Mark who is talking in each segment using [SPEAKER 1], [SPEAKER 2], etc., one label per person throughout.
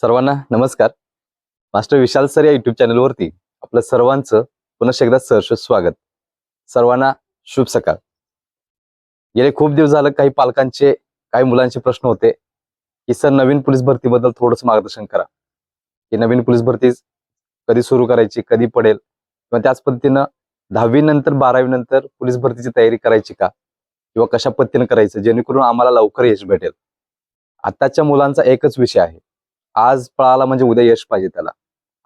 [SPEAKER 1] सर्वांना नमस्कार. Master Vishal sir या युट्यूब चॅनलवरती आपलं सर्वांचं पुन्हा एकदा सहर्ष स्वागत. सर्वांना शुभ सकाळ. गेले खूप दिवस झालं काही पालकांचे काही मुलांचे प्रश्न होते. की सर नवीन पोलीस भरतीबद्दल थोडंसं मार्गदर्शन करा. की नवीन पोलीस भरती कधी सुरू करायची कधी पडेल? किंवा त्याच पद्धतीनं दहावी नंतर बारावी नंतर पोलीस भरतीची तयारी करायची का? किंवा कशा पद्धतीनं करायचं? जेणेकरून आम्हाला लवकर यश भेटेल. आताच्या मुलांचा एकच विषय आहे. आज पळाला म्हणजे उद्या यश पाहिजे त्याला.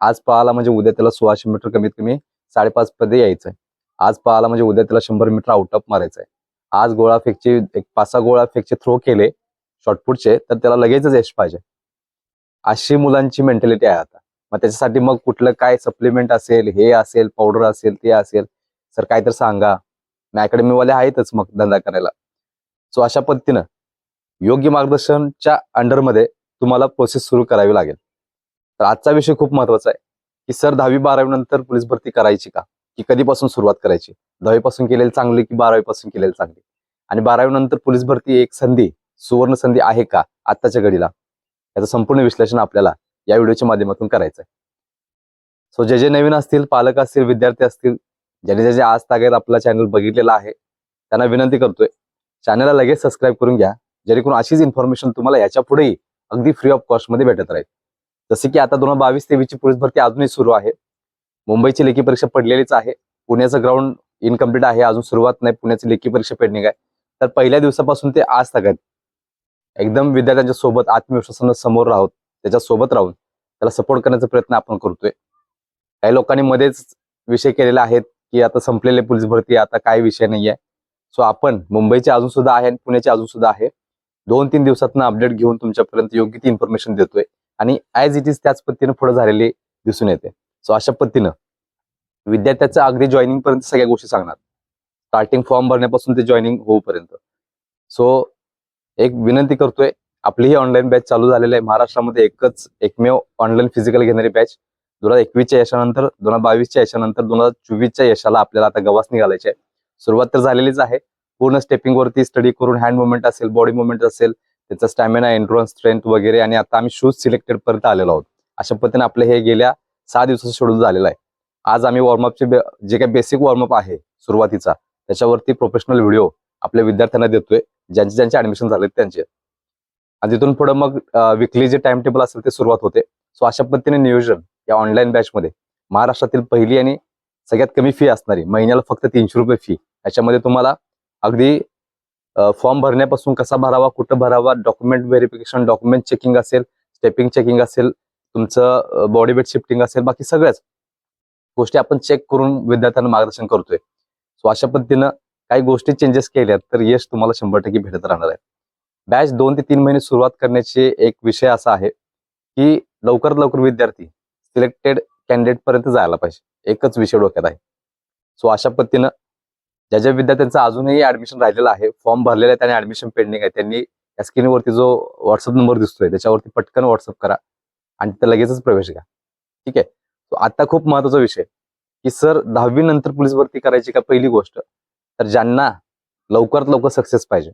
[SPEAKER 1] आज पळाला म्हणजे उद्या त्याला सोळाशे मीटर कमीत कमी साडेपाच मध्ये यायचंय. आज पळाला म्हणजे उद्या त्याला शंभर मीटर आउट ऑफ मारायचंय. आज गोळा फेकचे एक पाच सहा गोळा फेकचे थ्रो केले शॉर्टपुटचे तर त्याला लगेचच यश पाहिजे. अशी मुलांची मेंटॅलिटी आहे आता. मग त्याच्यासाठी मग कुठलं काय सप्लिमेंट असेल हे असेल पावडर असेल ते असेल सर काय तर सांगा अकॅडमीवाले आहेतच मग धंदा करायला. सो अशा पद्धतीनं योग्य मार्गदर्शनच्या अंडरमध्ये तुम्हाला प्रोसेस सुरू करावी लागेल. तर आजचा विषय खूप महत्त्वाचा आहे की सर दहावी बारावी नंतर पोलीस भरती करायची का? की कधीपासून सुरुवात करायची? दहावीपासून केलेली चांगली की बारावीपासून केलेली चांगली? आणि बारावी नंतर पोलीस भरती एक संधी सुवर्ण संधी आहे का आत्ताच्या घडीला? याचं संपूर्ण विश्लेषण आपल्याला या व्हिडिओच्या माध्यमातून करायचं आहे सो जे जे नवीन असतील पालक असतील विद्यार्थी असतील ज्याने ज्याचे आज तागेत आपला चॅनल बघितलेला आहे त्यांना विनंती करतोय चॅनलला लगेच सबस्क्राईब करून घ्या. जेणेकरून अशीच इन्फॉर्मेशन तुम्हाला याच्या पुढेही अगदी फ्री ऑफ कॉस्टमध्ये भेटत राहील. जसे की आता दोन हजार बावीस तेवीसची पोलीस भरती अजूनही सुरू आहे. मुंबईची लेखी परीक्षा पडलेलीच आहे. पुण्याचं ग्राउंड इनकम्प्लीट आहे. अजून सुरुवात नाही. पुण्याची लेखी परीक्षा पेंडिंग आहे. तर पहिल्या दिवसापासून ते आज तगत एकदम विद्यार्थ्यांच्या सोबत आत्मविश्वासानं समोर राहत त्याच्या सोबत राहून त्याला सपोर्ट करण्याचा प्रयत्न आपण करतोय. काही लोकांनी मध्येच विषय केलेला आहेत की आता संपलेले पोलीस भरती आता काय विषय नाहीये. सो आपण मुंबईचे अजून सुद्धा आहे आणि पुण्याचे अजून सुद्धा आहे. दोन तीन दिवसातनं अपडेट घेऊन तुमच्यापर्यंत योग्य ती इन्फॉर्मेशन देतोय. आणि ऍज इट इज त्याच पद्धतीनं पुढे झालेली दिसून येते. सो अशा पद्धतीनं विद्यार्थ्याचं अगदी जॉईनिंग पर्यंत सगळ्या गोष्टी सांगणार. स्टार्टिंग फॉर्म भरण्यापासून ते जॉईनिंग होऊपर्यंत. सो एक विनंती करतोय आपली ही ऑनलाईन बॅच चालू झालेली आहे. महाराष्ट्रामध्ये एकच एकमेव ऑनलाईन फिजिकल घेणारी बॅच दोन हजार एकवीसच्या यशानंतर दोन हजार बावीसच्या यशानंतर दोन हजार चोवीसच्या यशाला आपल्याला आता गवास निघालायचे आहे सुरुवात तर झालेलीच आहे. पूर्ण स्टेपिंग वरती स्टडी करून हँड मुवमेंट असेल बॉडी मुवमेंट असेल त्याचा स्टॅमिना एन्ड्रॉन्स स्ट्रेंथ वगैरे आणि आता आम्ही शूज सिलेक्टेड पर्यंत आलेलो आहोत. अशा पद्धतीने आपलं हे गेल्या सहा दिवसाचं शेड्यूल झालेलं आहे. आज आम्ही वॉर्मअपचे जे काही बेसिक वॉर्मअप आहे सुरुवातीचा त्याच्यावरती प्रोफेशनल व्हिडिओ आपल्या विद्यार्थ्यांना देतोय ज्यांचे ज्यांचे ऍडमिशन झाले त्यांचे. आणि तिथून पुढे मग विकली जे टाइम टेबल असेल ते सुरुवात होते. सो अशा पद्धतीने नियोजन या ऑनलाईन बॅचमध्ये महाराष्ट्रातील पहिली आणि सगळ्यात कमी फी असणारी महिन्याला फक्त तीनशे रुपये फी याच्यामध्ये तुम्हाला अगदी फॉर्म भरण्यापासून कसा भरावा कुठं भरावा डॉक्युमेंट व्हेरिफिकेशन डॉक्युमेंट चेकिंग असेल स्टेपिंग चेकिंग असेल तुमचं बॉडी वेट शिफ्टिंग असेल बाकी सगळ्याच गोष्टी आपण चेक करून विद्यार्थ्यांना मार्गदर्शन करतोय. सो अशा पद्धतीनं काही गोष्टी चेंजेस केल्यात तर यश तुम्हाला शंभर टक्के भेटत राहणार आहे. बॅच दोन ते तीन महिने सुरुवात करण्याचे एक विषय असा आहे की लवकरात लवकर विद्यार्थी सिलेक्टेड कॅन्डिडेट पर्यंत जायला पाहिजे. एकच विषय डोक्यात आहे. सो अशा पद्धतीनं ज्या ज्या विद्यार्थ्यांचं अजूनही ऍडमिशन राहिलेलं आहे फॉर्म भरलेला आहे त्यांनी ऍडमिशन पेंडिंग आहे. त्यांनी या स्क्रीनवरती जो व्हॉट्सअप नंबर दिसतोय त्याच्यावरती पटकन व्हॉट्सअप करा आणि तिथे लगेचच प्रवेश घ्या. ठीक आहे? तो आता खूप महत्त्वाचा विषय की सर दहावी नंतर पोलीस भरती करायची का पहिली गोष्ट? तर ज्यांना लवकरात लवकर सक्सेस पाहिजे.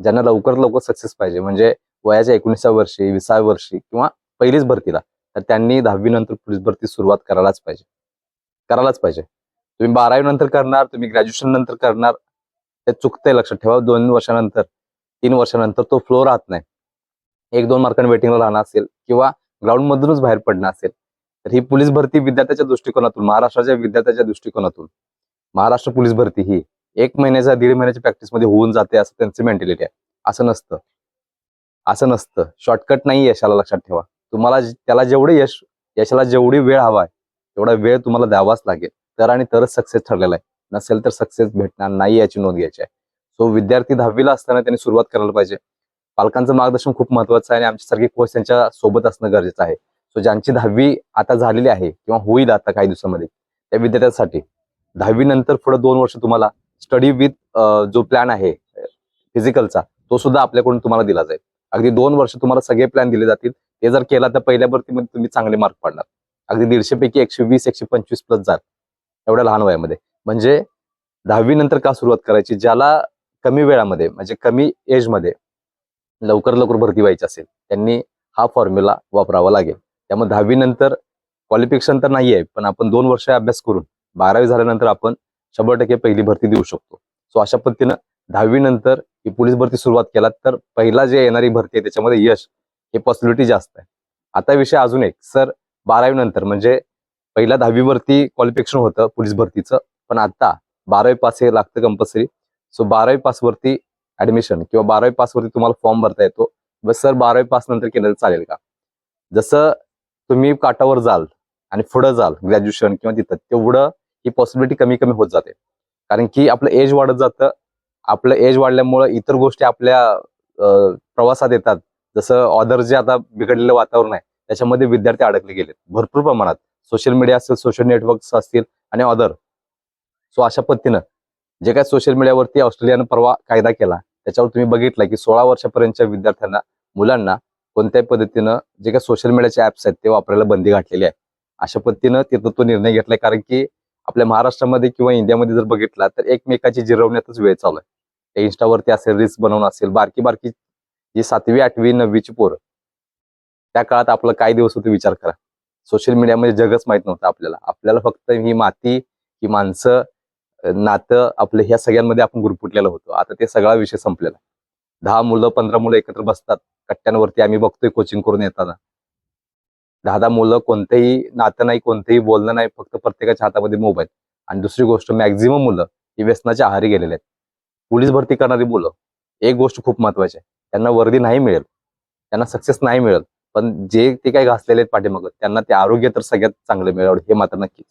[SPEAKER 1] ज्यांना लवकरात लवकर सक्सेस पाहिजे म्हणजे वयाच्या एकोणीसाव्या वर्षी विसाव्या वर्षी किंवा पहिलीच भरतीला तर त्यांनी दहावी नंतर पोलीस भरती सुरुवात करायलाच पाहिजे. करायलाच पाहिजे. तुम्ही बारावी नंतर करणार तुम्ही ग्रॅज्युएशन नंतर करणार ते चुकतंय लक्षात ठेवा. दोन वर्षानंतर तीन वर्षानंतर तो फ्लो राहत नाही. एक दोन मार्कांनी वेटिंगला राहणार असेल किंवा ग्राउंड मधूनच बाहेर पडणं असेल तर ही पोलीस भरती विद्यार्थ्याच्या दृष्टिकोनातून महाराष्ट्राच्या विद्यार्थ्याच्या दृष्टिकोनातून महाराष्ट्र पोलीस भरती ही एक महिन्याच्या दीड महिन्याच्या प्रॅक्टिसमध्ये होऊन जाते असं त्यांची मेंटॅलिटी आहे. असं नसतं. असं नसतं. शॉर्टकट नाही यशाला लक्षात ठेवा. तुम्हाला त्याला जेवढे यश यशाला जेवढी वेळ हवा आहे तेवढा वेळ तुम्हाला द्यावाच लागेल. तर आणि तरच सक्सेस ठरलेला आहे. नसेल तर सक्सेस भेटणार नाही याची नोंद घ्यायची आहे. सो विद्यार्थी दहावीला असताना त्यांनी सुरुवात करायला पाहिजे. पालकांचं मार्गदर्शन खूप महत्वाचं आहे आणि आमच्यासारखे कोच त्यांच्यासोबत असणं गरजेचं आहे. सो ज्यांची दहावी आता झालेली आहे किंवा होईल आता काही दिवसामध्ये त्या विद्यार्थ्यांसाठी दहावी नंतर पुढे दोन वर्ष तुम्हाला स्टडी विथ जो प्लॅन आहे फिजिकलचा तो सुद्धा आपल्याकडून तुम्हाला दिला जाईल. अगदी दोन वर्ष तुम्हाला सगळे प्लॅन दिले जातील. ते जर केला तर पहिल्या भरतीमध्ये तुम्ही चांगले मार्क पाडणार. अगदी दीडशे पैकी एकशे वीस एकशे पंचवीस प्लस जाल. एवढ्या लहान वयामध्ये. म्हणजे दहावी नंतर का सुरुवात करायची? ज्याला कमी वेळामध्ये म्हणजे कमी एजमध्ये लवकर लवकर भरती व्हायची असेल त्यांनी हा फॉर्म्युला वापरावा लागेल. त्यामुळे दहावी नंतर क्वालिफिकेशन तर नाही आहे पण आपण दोन वर्ष अभ्यास करून बारावी झाल्यानंतर आपण शंभर टक्के पहिली भरती देऊ शकतो. सो अशा पद्धतीनं दहावी नंतर ही पोलीस भरती सुरुवात केला तर पहिला जे येणारी भरती आहे त्याच्यामध्ये यश हे पॉसिबिलिटी जास्त आहे. आता विषय अजून एक. सर बारावी नंतर म्हणजे पहिल्या दहावीवरती क्वालिफिकेशन होतं पोलीस भरतीचं. पण आता बारावी पास हे लागतं कंपल्सरी सो बारावी पास वरती ऍडमिशन किंवा बारावी पास वरती तुम्हाला फॉर्म भरता येतो. बस सर बारावी पास नंतर केलं तर चालेल का? जसं तुम्ही काटावर जाल आणि पुढं जाल ग्रॅज्युएशन किंवा तिथं तेवढं ही पॉसिबिलिटी कमी कमी होत जाते. कारण की आपलं एज वाढत जातं. आपलं एज वाढल्यामुळं इतर गोष्टी आपल्या प्रवासात येतात. जसं ऑदर जे आता बिघडलेलं वातावरण आहे त्याच्यामध्ये विद्यार्थी अडकले गेलेत. भरपूर प्रमाणात. सोशल मीडिया असेल सोशल नेटवर्क्स असतील आणि अदर सो अशा पद्धतीनं जे काय सोशल मीडियावरती ऑस्ट्रेलियानं परवा कायदा केला त्याच्यावर तुम्ही बघितलं की सोळा वर्षापर्यंतच्या विद्यार्थ्यांना मुलांना कोणत्याही पद्धतीनं जे काय सोशल मीडियाचे ऍप्स आहेत ते वापरायला बंदी घातलेली आहे. अशा पद्धतीनं तिथं तो निर्णय घेतलाय कारण की आपल्या महाराष्ट्रामध्ये किंवा इंडियामध्ये जर बघितला तर एकमेकाची जिरवण्यातच वेळ चालू आहे. इन्स्टावरती असेल रील्स बनवणं असेल बारकी बारकी जी सातवी आठवी नववीची पोरं त्या काळात आपलं काय दिवस होते विचार करा. सोशल मीडियामध्ये जगच माहीत नव्हतं आपल्याला. आपल्याला फक्त ही माती ही माणसं नातं आपलं ह्या सगळ्यांमध्ये आपण गुरफुटलेलं होतो. आता ते सगळा विषय संपलेला दहा मुलं पंधरा मुलं एकत्र बसतात. कट्ट्यांवरती आम्ही बघतोय कोचिंग करून येताना. दहा दहा मुलं कोणतेही नातं नाही कोणतेही बोलणं नाही फक्त प्रत्येकाच्या हातामध्ये मोबाईल आणि दुसरी गोष्ट मॅक्झिमम मुलं ही व्यसनाच्या आहारी गेलेले आहेत. पोलीस भरती करणारी मुलं एक गोष्ट खूप महत्वाची आहे. त्यांना वर्दी नाही मिळेल. त्यांना सक्सेस नाही मिळेल. पण जे ते काही घासलेले आहेत पाठीमागं त्यांना ते आरोग्य तर सगळ्यात चांगलं मिळावं हे मात्र नक्कीच.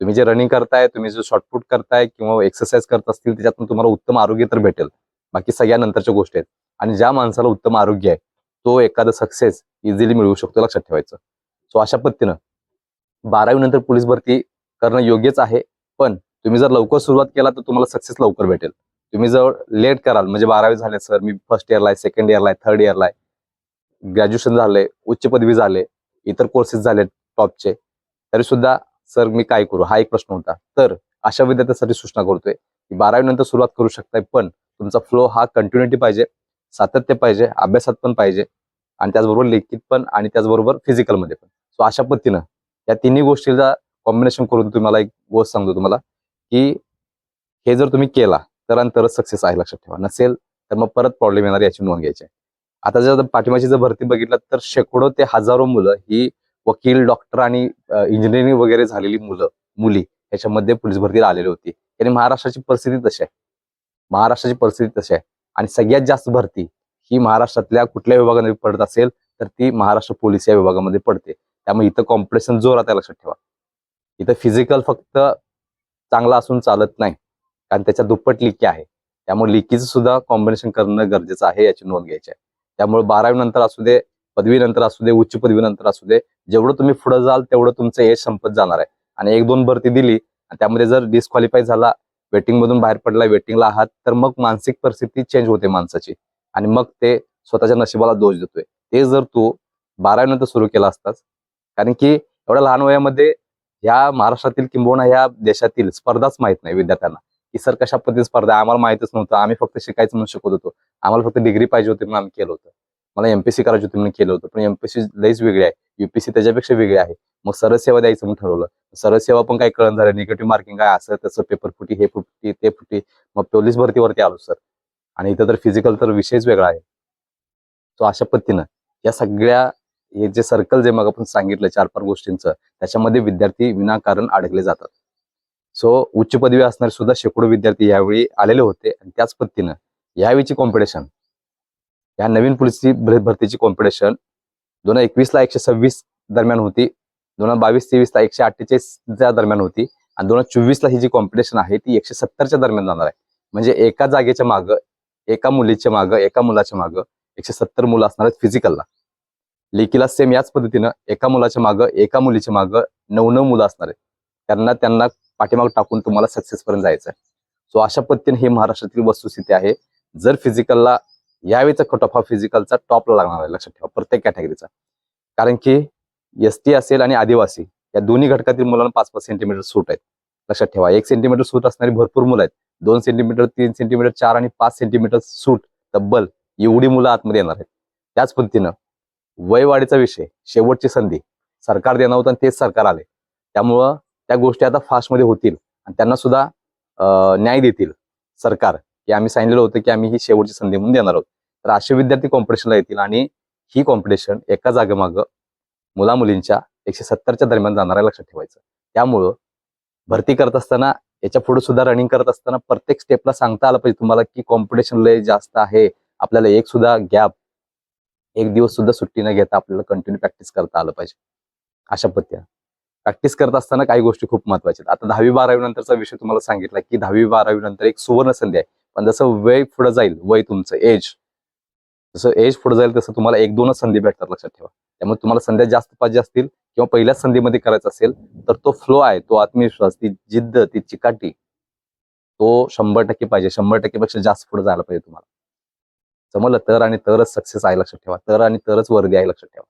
[SPEAKER 1] तुम्ही जे रनिंग करताय तुम्ही जो शॉर्टपुट करताय किंवा एक्सरसाइज करत असतील त्याच्यातून तुम्हाला उत्तम आरोग्य तर भेटेल. बाकी सगळ्या नंतरच्या गोष्टी आहेत. आणि ज्या माणसाला उत्तम आरोग्य आहे तो एखादा सक्सेस इझिली मिळवू शकतो लक्षात ठेवायचं. सो अशा पद्धतीनं बारावी नंतर पोलीस भरती करणं योग्यच आहे पण तुम्ही जर लवकर सुरुवात केला तर तुम्हाला सक्सेस लवकर भेटेल. तुम्ही जर लेट कराल म्हणजे बारावी झाले सर मी फर्स्ट इयरला आहे सेकंड इयरला आहे थर्ड इयरला आहे ग्रॅज्युएशन झालंय उच्च पदवी झाले इतर कोर्सेस झाले टॉपचे तरी सुद्धा सर मी काय करू? हा एक प्रश्न होता. तर अशा विद्यार्थ्यांसाठी सूचना करतोय की बारावी नंतर सुरुवात करू शकताय पण तुमचा फ्लो हा कंटिन्युटी पाहिजे सातत्य पाहिजे अभ्यासात पण पाहिजे आणि त्याचबरोबर लेखित पण आणि त्याचबरोबर फिजिकलमध्ये पण. सो अशा पद्धतीनं या तिन्ही गोष्टीचा कॉम्बिनेशन करून तुम्हाला एक गोष्ट सांगतो तुम्हाला की हे जर तुम्ही केला तर अंतरच तरच सक्सेस आहे लक्षात ठेवा. नसेल तर मग परत प्रॉब्लेम येणार याची नोंद घ्यायची. आहे. आता जर पाठिंबाची जर भरती बघितलं तर शेकडो ते हजारो मुलं ही वकील डॉक्टर आणि इंजिनिअरिंग वगैरे झालेली मुलं मुली याच्यामध्ये पोलीस भरतीला आलेली होती. आणि महाराष्ट्राची परिस्थिती तशी आहे. महाराष्ट्राची परिस्थिती तशी आहे. आणि सगळ्यात जास्त भरती ही महाराष्ट्रातल्या कुठल्या विभागामध्ये पडत असेल तर ती महाराष्ट्र पोलीस या विभागामध्ये पडते. त्यामुळे इथं कॉम्पिटिशन जोरात आहे लक्षात ठेवा. इथं फिजिकल फक्त चांगला असून चालत नाही. कारण त्याच्या दुप्पट लिकी आहे. त्यामुळे लिकीचं सुद्धा कॉम्बिनेशन करणं गरजेचं आहे याची नोंद घ्यायची आहे. त्यामुळे बारावी नंतर असू दे पदवीनंतर असू दे उच्च पदवी नंतर असू दे जेवढं तुम्ही पुढे जाल तेवढं तुमचं यश संपत जाणार आहे. आणि एक दोन भरती दिली आणि त्यामध्ये जर डिस्क्वालिफाय झाला वेटिंग मधून बाहेर पडला वेटिंगला आहात तर मग मानसिक परिस्थिती चेंज होते माणसाची. आणि मग ते स्वतःच्या नशिबाला दोष देतोय. ते जर तू बारावी नंतर सुरू केला असतास कारण की एवढ्या लहान वयामध्ये ह्या महाराष्ट्रातील किंबहुना ह्या देशातील स्पर्धाच माहीत नाही विद्यार्थ्यांना. की सर कशा पद्धतीने स्पर्धा आम्हाला माहितच नव्हतं. आम्ही फक्त शिकायचं म्हणून शिकत होतो. आम्हाला फक्त डिग्री पाहिजे होती म्हणून आम्ही केलं होतं. मला एमपीसी करायची होती म्हणून केलं होतं. पण एमपीसी लईच वेगळी आहे. युपीसी त्याच्यापेक्षा वेगळी आहे. मग सरळ सेवा द्यायचं म्हणून ठरवलं. सरळ सेवा पण काही कळण झालं निगेटिव्ह मार्किंग काय असं तसं पेपर फुटी हे फुटी ते फुटी. मग पोलीस भरतीवरती आलो सर. आणि इथं तर फिजिकल तर विषयच वेगळा आहे. तो अशा पद्धतीनं या सगळ्या हे जे सर्कल जे मग आपण सांगितलं चार पाच गोष्टींचं त्याच्यामध्ये विद्यार्थी विनाकारण अडकले जातात. सो उच्च पदवी असणारे सुद्धा शेकडो विद्यार्थी यावेळी आलेले होते आणि त्याच पद्धतीनं यावेळीची कॉम्पिटिशन या नवीन पोलीसची भरतीची कॉम्पिटिशन दोन हजार एकवीसला एकशे सव्वीस दरम्यान होती दोन हजार बावीस तेवीसला एकशे अठ्ठेचाळीसच्या दरम्यान होती आणि दोन हजार चोवीसला ही जी कॉम्पिटिशन आहे ती एकशे सत्तरच्या दरम्यान जाणार आहे. म्हणजे एका जागेच्या मागं एका मुलीच्या मागं एका मुलाच्या मागं एकशे सत्तर मुलं असणार आहेत फिजिकलला लेकीला सेम याच पद्धतीनं एका मुलाच्या मागं एका मुलीच्या मागं नऊ नऊ मुलं असणार आहेत. त्यांना त्यांना पाठीमाग टाकून तुम्हाला सक्सेसपर्यंत जायचं आहे सो अशा पद्धतीने ही महाराष्ट्रातील वस्तुस्थिती आहे. जर फिजिकलला यावेळीचा कट ऑफ हा फिजिकलचा टॉपला लागणार आहे लक्षात ठेवा. प्रत्येक कॅटेगरीचा कारण की एस टी असेल आणि आदिवासी या दोन्ही घटकातील मुलांना पाच पाच सेंटीमीटर सूट आहेत. लक्षात ठेवा. एक सेंटीमीटर सूट असणारी भरपूर मुलं आहेत. दोन सेंटीमीटर तीन सेंटीमीटर चार आणि पाच सेंटीमीटर सूट तब्बल एवढी मुलं आतमध्ये येणार आहेत. त्याच पद्धतीनं वयवाढीचा विषय शेवटची संधी सरकार देणार होतं आणि तेच सरकार आले त्यामुळं त्या गोष्टी आता फास्टमध्ये होतील. आणि त्यांना सुद्धा न्याय देतील सरकार. की आम्ही सांगितलेलं होतं की आम्ही ही शेवटची संधी म्हणून देणार आहोत. तर असे विद्यार्थी कॉम्पिटिशनला येतील आणि ही कॉम्पिटिशन एका जागेमागं मुला मुलींच्या एकशे सत्तरच्या दरम्यान जाणार आहे लक्षात ठेवायचं. त्यामुळं भरती करत असताना याच्यापुढे सुद्धा रनिंग करत असताना प्रत्येक स्टेपला सांगता आलं पाहिजे तुम्हाला की कॉम्पिटिशन लय जास्त आहे. आपल्याला एक सुद्धा गॅप एक दिवस सुद्धा सुट्टी न घेता आपल्याला कंटिन्यू प्रॅक्टिस करता आलं पाहिजे. अशा पद्धतीने. प्रॅक्टिस करत असताना काही गोष्टी खूप महत्त्वाच्या आहेत. आता दहावी बारावी नंतरचा विषय तुम्हाला सांगितला की दहावी बारावी नंतर एक सुवर्ण संधी आहे. पण जसं वय पुढे जाईल वय तुमचं एज जसं एज पुढे जाईल तसं तुम्हाला एक दोनच संधी भेटतात लक्षात ठेवा. त्यामुळे तुम्हाला संध्या जास्त पाहिजे असतील किंवा पहिल्याच संधीमध्ये करायचं असेल तर तो फ्लो आहे तो आत्मविश्वास ती जिद्द ती चिकाटी तो शंभर टक्के पाहिजे. शंभर टक्केपेक्षा जास्त पुढे जायला पाहिजे तुम्हाला. समजलं तर आणि तरच सक्सेस आहे लक्षात ठेवा. तर आणि तरच वर्दी आहे लक्षात ठेवा.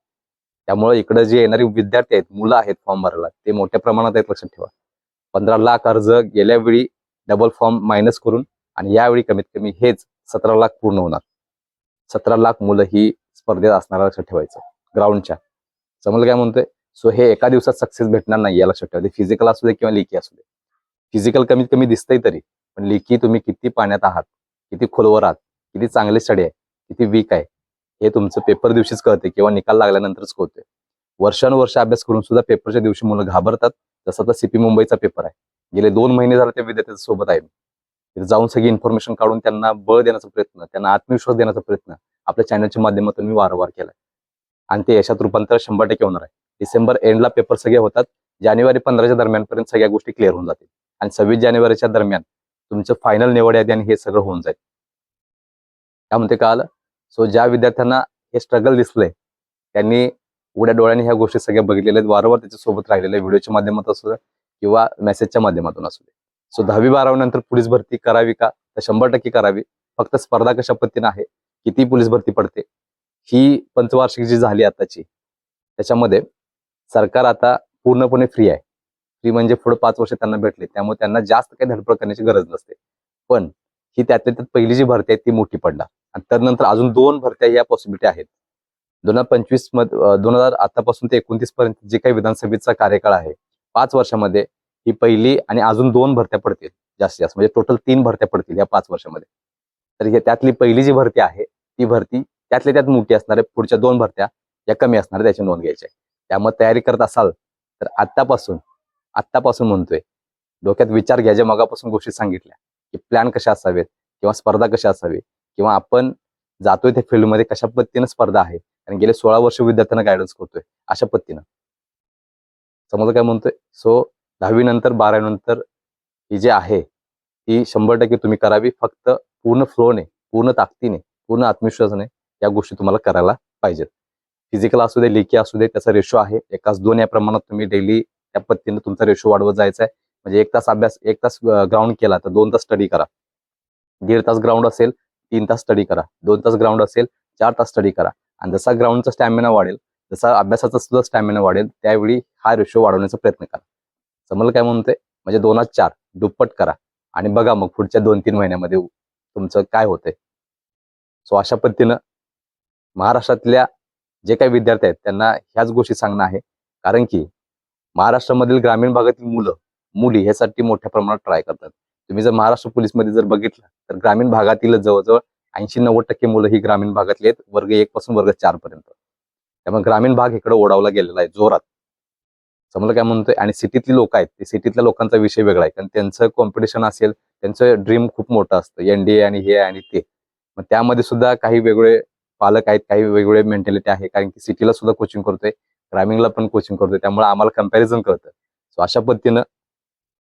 [SPEAKER 1] त्यामुळे इकडे जे येणारी विद्यार्थी आहेत मुलं आहेत फॉर्म भरायला ते मोठ्या प्रमाणात आहेत लक्षात ठेवा. पंधरा लाख अर्ज गेल्या वेळी डबल फॉर्म मायनस करून आणि यावेळी कमीत कमी हेच सतरा लाख पूर्ण होणार. सतरा लाख मुलं ही स्पर्धेत असणार लक्षात ठेवायचं. ग्राउंडच्या. समजलं काय म्हणतोय? सो हे एका दिवसात सक्सेस भेटणार नाही या लक्षात ठेवा. फिजिकल असू दे किंवा लेखी असू दे. फिजिकल कमीत कमी दिसतंय तरी पण लेखी तुम्ही किती पाण्यात आहात किती खोलवर आहात किती चांगली स्टडी आहे किती वीक आहे हे तुमचं पेपर दिवशीच कळते किंवा निकाल लागल्यानंतरच कळते वर्षानुवर्ष अभ्यास करून सुद्धा पेपरच्या दिवशी मुलं घाबरतात. जसं आता सीपी मुंबईचा पेपर आहे. गेले दोन महिने झाले त्या विद्यार्थ्यांच्या सोबत आहे तिथे जाऊन सगळी इन्फॉर्मेशन काढून त्यांना बळ देण्याचा प्रयत्न त्यांना आत्मविश्वास देण्याचा प्रयत्न आपल्या चॅनलच्या माध्यमातून मी वारंवार केलाय. आणि ते यशात रूपांतर शंभर टक्के होणार आहे. डिसेंबर एंडला पेपर सगळे होतात. जानेवारी पंधराच्या दरम्यानपर्यंत सगळ्या गोष्टी क्लिअर होऊन जातील. आणि सव्वीस जानेवारीच्या दरम्यान तुमचं फायनल निवड यादी आणि हे सगळं होऊन जाईल. काय म्हणते काल सो ज्या विद्यार्थ्यांना हे स्ट्रगल दिसलंय त्यांनी उघड्या डोळ्यांनी ह्या गोष्टी सगळ्या बघितलेल्या आहेत. वारंवार त्याच्यासोबत राहिलेल्या व्हिडिओच्या माध्यमातून असू दे किंवा मेसेजच्या माध्यमातून असू दे सो दहावी बारावी नंतर पोलीस भरती करावी का? तर शंभर टक्के करावी. फक्त स्पर्धा कशा पद्धतीनं आहे? किती पोलीस भरती पडते? ही पंचवार्षिक जी झाली आताची त्याच्यामध्ये सरकार आता पूर्णपणे फ्री आहे. फ्री म्हणजे पुढे पाच वर्ष त्यांना भेटले. त्यामुळे त्यांना जास्त काही धडपड करण्याची गरज नसते. पण ही त्यातल्या त्यात पहिली जी भरती आहे ती मोठी पडणार. आणि त्यानंतर अजून दोन भरत्या या पॉसिबिलिटी आहेत. दोन हजार पंचवीसमध्ये दोन हजार आतापासून ते एकोणतीस पर्यंत जे काही विधानसभेचा कार्यकाळ आहे पाच वर्षामध्ये ही पहिली आणि अजून दोन भरत्या पडतील जास्तीत जास्त. म्हणजे टोटल तीन भरत्या पडतील या पाच वर्षामध्ये. तर हे त्यातली पहिली जी भरती आहे ती भरती त्यातल्या त्यात मोठी असणार आहे. पुढच्या दोन भरत्या या कमी असणार त्याची नोंद घ्यायची आहे. त्यामुळे तयारी करत असाल तर आत्तापासून आत्तापासून म्हणतोय डोक्यात विचार घ्या ज्या मगापासून गोष्टी सांगितल्या. की प्लॅन कशा असावेत किंवा स्पर्धा कशा असावी किंवा आपण जातोय त्या फील्डमध्ये कशा पद्धतीनं स्पर्धा आहे? कारण गेले सोळा वर्ष विद्यार्थ्यांना गायडन्स करतोय. अशा पद्धतीनं. समजा काय म्हणतोय? सो दहावी नंतर बारावी नंतर ही जी आहे ती शंभर टक्के तुम्ही करावी. फक्त पूर्ण फ्लोने पूर्ण ताकदीने पूर्ण आत्मविश्वासाने या गोष्टी तुम्हाला करायला पाहिजेत. फिजिकल असू दे लेखी असू दे त्याचा रेशो आहे. एकाच दोन या प्रमाणात तुम्ही डेली त्या पद्धतीने तुमचा रेशो वाढवत जायचा आहे. म्हणजे एक तास अभ्यास एक तास ग्राउंड केला तर दोन तास स्टडी करा. दीड तास ग्राउंड असेल तीन तास स्टडी करा. दोन तास ग्राउंड असेल चार तास स्टडी करा. आणि जसा ग्राउंडचा स्टॅमिना वाढेल जसा अभ्यासाचा सुद्धा स्टॅमिना वाढेल त्यावेळी हा रेशो वाढवण्याचा प्रयत्न करा. समजलं काय म्हणतोय? म्हणजे दोनात चार. दुप्पट करा. आणि बघा मग पुढच्या दोन तीन महिन्यामध्ये तुमचं काय होतंय? सो अशा पद्धतीनं महाराष्ट्रातल्या जे काही विद्यार्थी आहेत त्यांना ह्याच गोष्टी सांगणं आहे. कारण की महाराष्ट्रामधील ग्रामीण भागातील मुलं मुली ह्यासाठी मोठ्या प्रमाणात ट्राय करतात. तुम्ही जर महाराष्ट्र पोलीसमध्ये जर बघितलं तर ग्रामीण भागातील जवळजवळ ऐंशी नव्वद टक्के मुलं ही ग्रामीण भागातली आहेत वर्ग एक पासून वर्ग चार पर्यंत. त्यामुळे ग्रामीण भाग इकडे ओढावला गेलेला आहे जोरात. समजलं काय म्हणतोय आणि सिटीतली लोक आहेत ते सिटीतल्या लोकांचा विषय वेगळा आहे कारण त्यांचं कॉम्पिटिशन असेल त्यांचं ड्रीम खूप मोठं असतं एनडीए आणि हे आणि ते. मग त्यामध्ये सुद्धा काही वेगळे पालक आहेत काही वेगवेगळे मेंटॅलिटी आहे कारण की सिटीला सुद्धा कोचिंग करतोय ग्रामीणला पण कोचिंग करतोय त्यामुळे आम्हाला कंपॅरिझन कळतं. सो अशा पद्धतीनं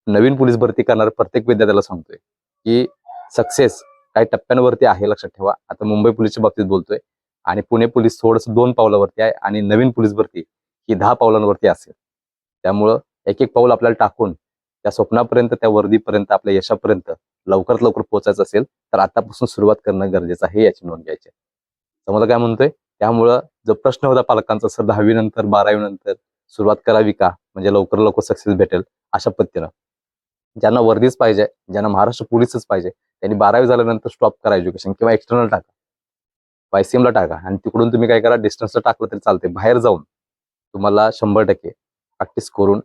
[SPEAKER 1] नवीन पोलीस भरती करणाऱ्या प्रत्येक विद्यार्थ्याला सांगतोय की सक्सेस काही टप्प्यांवरती आहे लक्षात ठेवा. आता मुंबई पोलीसच्या बाबतीत बोलतोय आणि पुणे पोलीस थोडस दोन पावलावरती आहे आणि नवीन पोलीस भरती ही दहा पावलांवरती असेल. त्यामुळं एक एक पाऊल आपल्याला टाकून त्या स्वप्नापर्यंत त्या वर्दीपर्यंत आपल्या यशापर्यंत लवकरात लवकर पोहोचायचं असेल तर आतापासून सुरुवात करणं गरजेचं आहे याची नोंद घ्यायची समजा काय म्हणतोय? त्यामुळं जो प्रश्न होता पालकांचा सर दहावी नंतर बारावी नंतर सुरुवात करावी का? म्हणजे लवकर लवकर सक्सेस भेटेल अशा पद्धतीनं. ज्यांना वर्दीच पाहिजे ज्यांना महाराष्ट्र पोलीसच पाहिजे त्यांनी बारावी झाल्यानंतर स्टॉप करा एज्युकेशन किंवा एक्सटर्नल टाका. वायसीएमला टाका आणि तिकडून तुम्ही काय करा डिस्टन्सला टाकलं तरी चालते बाहेर जाऊन तुम्हाला शंभर टक्के प्रॅक्टिस करून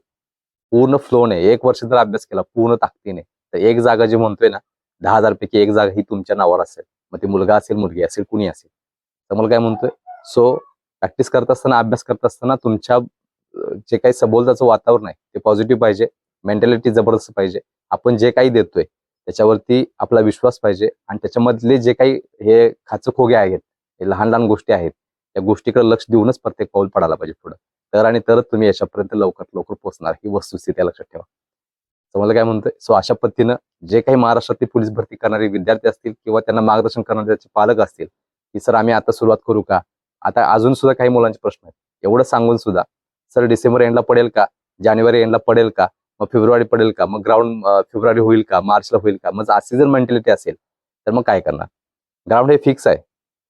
[SPEAKER 1] पूर्ण फ्लोने एक वर्ष जर अभ्यास केला पूर्ण ताकदीने तर एक जागा जी म्हणतोय ना दहा हजार पैकी एक जागा ही तुमच्या नावावर असेल. मग ती मुलगा असेल मुलगी असेल कुणी असेल. तर मला काय म्हणतोय? सो प्रॅक्टिस करत असताना अभ्यास करत असताना तुमच्या जे काही सबोलताचं वातावरण आहे ते पॉझिटिव्ह पाहिजे. मेंटॅलिटी जबरदस्त पाहिजे. आपण जे काही देतोय त्याच्यावरती आपला विश्वास पाहिजे आणि त्याच्यामधले जे काही हे खाचखोगे आहेत हे लहान लहान गोष्टी आहेत त्या गोष्टीकडे लक्ष देऊनच प्रत्येक पाऊल पडायला पाहिजे पुढं. तर आणि तरच तुम्ही याच्यापर्यंत लवकरात लवकर पोहोचणार. ही वस्तुस्थिती लक्षात ठेवा. तुम्हाला काय म्हणतोय? सो अशा पद्धतीनं जे काही महाराष्ट्रातली पोलीस भरती करणारे विद्यार्थी असतील किंवा त्यांना मार्गदर्शन करणारे त्याचे पालक असतील की सर आम्ही आता सुरुवात करू का? आता अजून सुद्धा काही मुलांचे प्रश्न आहेत. एवढं सांगून सुद्धा सर डिसेंबर एंडला पडेल का? जानेवारी एंडला पडेल का? मग फेब्रुवारी पडेल का? मग ग्राउंड फेब्रुवारी होईल का? मार्चला होईल का? मग अशी जर मेंटॅलिटी असेल तर मग काय करणार? ग्राउंड हे फिक्स आहे.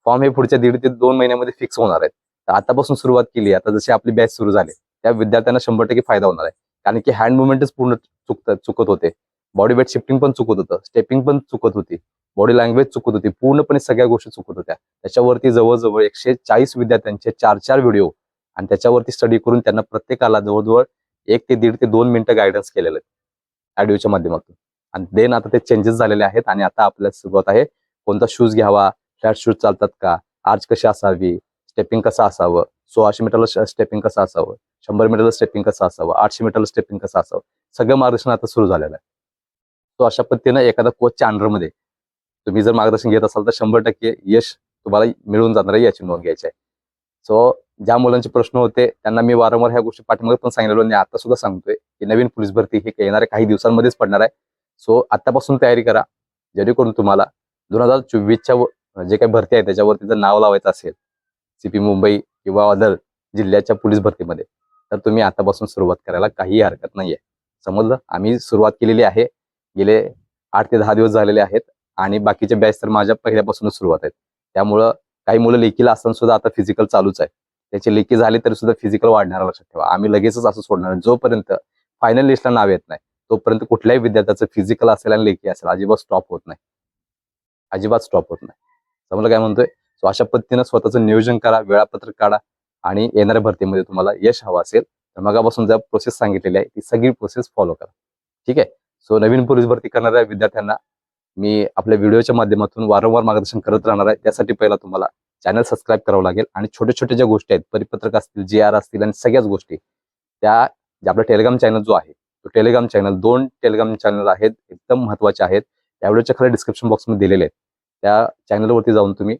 [SPEAKER 1] फॉर्म हे पुढच्या दीड ते दोन महिन्यामध्ये फिक्स होणार आहेत तर आतापासून सुरुवात केली आता जशी आपली बॅच सुरू झाली त्या विद्यार्थ्यांना शंभर टक्के फायदा होणार आहे. कारण की हँड मुवमेंटच पूर्ण चुकत चुकत होते. बॉडी वेट शिफ्टिंग पण चुकत होतं. स्टेपिंग पण चुकत होती. बॉडी लँग्वेज चुकत होती. पूर्णपणे सगळ्या गोष्टी चुकत होत्या. त्याच्यावरती जवळजवळ एकशे चाळीस विद्यार्थ्यांचे चार चार व्हिडिओ आणि त्याच्यावरती स्टडी करून त्यांना प्रत्येकाला जवळजवळ एक ते दीड ते दोन मिनिटं गायडन्स केलेलं आहे. ऑडिओच्या माध्यमातून. आणि देन आता ते चेंजेस झालेले आहेत आणि आता आपल्याला सुरुवात आहे. कोणता शूज घ्यावा? फ्लॅट शूज चालतात का? आर्च कशी असावी? स्टेपिंग कसं असावं? सोळाशे मीटरला स्टेपिंग कसं असावं? शंभर मीटरला स्टेपिंग कसं असावं? आठशे मीटरला स्टेपिंग कसं असावं? सगळं मार्गदर्शन आता सुरू झालेलं आहे. तो अशा पद्धतीनं एखादा कोचच्या अंडरमध्ये तुम्ही जर मार्गदर्शन घेत असाल तर शंभर टक्के यश तुम्हाला मिळून जाणार आहे याची नोंद घ्यायची आहे. सो ज्या मुलांचे प्रश्न होते त्यांना मी वारंवार ह्या गोष्टी पाठीमागे पण सांगितलेलो आणि आता सुद्धा सांगतोय की नवीन पोलीस भरती हे येणाऱ्या काही दिवसांमध्येच पडणार आहे. सो आतापासून तयारी करा. जेणेकरून तुम्हाला दोन हजार चोवीसच्या जे काही भरती आहे त्याच्यावरती जर नाव लावायचं असेल सीपी मुंबई किंवा अदर जिल्ह्याच्या पोलीस भरतीमध्ये तर तुम्ही आतापासून सुरुवात करायला काही हरकत नाही आहे समजलं? आम्ही सुरुवात केलेली आहे. गेले आठ ते दहा दिवस झालेले आहेत आणि बाकीचे बॅच तर माझ्या पहिल्यापासूनच सुरुवात आहेत. त्यामुळं काही मुलं लेखीला असताना सुद्धा आता फिजिकल चालूच आहे. त्याची लेखी झाली तरी सुद्धा फिजिकल वाढणार लक्षात ठेवा. आम्ही लगेचच असं सोडणार जोपर्यंत फायनल लिस्टला नाव येत नाही तोपर्यंत कुठल्याही विद्यार्थ्याचं फिजिकल असेल आणि लेखी असेल अजिबात स्टॉप होत नाही. अजिबात स्टॉप होत नाही. समजलं काय म्हणतोय? सो अशा पद्धतीनं स्वतःचं नियोजन करा वेळापत्रक काढा आणि येणाऱ्या भरतीमध्ये तुम्हाला यश हवं असेल तर मगापासून ज्या प्रोसेस सांगितलेली आहे ती सगळी प्रोसेस फॉलो करा. ठीक आहे? सो नवीन पोलीस भरती करणाऱ्या विद्यार्थ्यांना मी आपल्या व्हिडिओच्या माध्यमातून वारंवार मार्गदर्शन करत राहणार आहे. त्यासाठी पहिला तुम्हाला चॅनल सबस्क्राईब करावं लागेल आणि छोट्या छोट्या ज्या गोष्टी आहेत परिपत्रक असतील जे आर असतील आणि सगळ्याच गोष्टी त्या जे आपला टेलिग्राम चॅनल जो आहे तो टेलिग्राम चॅनल दोन टेलिग्राम चॅनल आहेत एकदम महत्त्वाचे आहेत. त्या व्हिडिओच्या खाली डिस्क्रिप्शन बॉक्समध्ये दिलेले आहेत. त्या चॅनलवरती जाऊन तुम्ही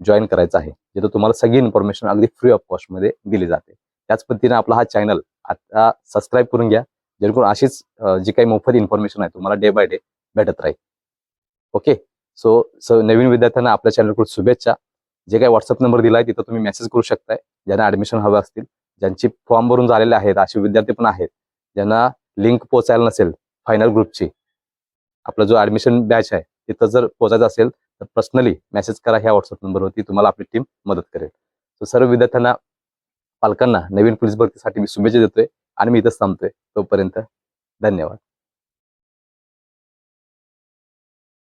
[SPEAKER 1] जॉईन करायचं आहे जिथं तुम्हाला सगळी इन्फॉर्मेशन अगदी फ्री ऑफ कॉस्टमध्ये दिली जाते. त्याच पद्धतीने आपला हा चॅनल आता सबस्क्राईब करून घ्या जेणेकरून अशीच जी काही मोफत इन्फॉर्मेशन आहे तुम्हाला डे बाय डे भेटत राहील. ओके सो सो नवीन विद्यार्थ्यांना आपल्या चॅनलकडून शुभेच्छा. जे काही व्हॉट्सअप नंबर दिला आहे तिथं तुम्ही मेसेज करू शकताय. ज्यांना ऍडमिशन हवं असतील ज्यांची फॉर्म भरून झालेले आहेत असे विद्यार्थी पण आहेत ज्यांना लिंक पोचायला नसेल फायनल ग्रुपची आपला जो ऍडमिशन बॅच आहे तिथं जर पोचायचं असेल तर पर्सनली मेसेज करा ह्या व्हॉट्सअप नंबरवरती तुम्हाला आपली टीम मदत करेल. तर सर्व विद्यार्थ्यांना पालकांना नवीन पोलीस भरतीसाठी मी शुभेच्छा देतोय आणि मी इथंच थांबतोय. तोपर्यंत धन्यवाद.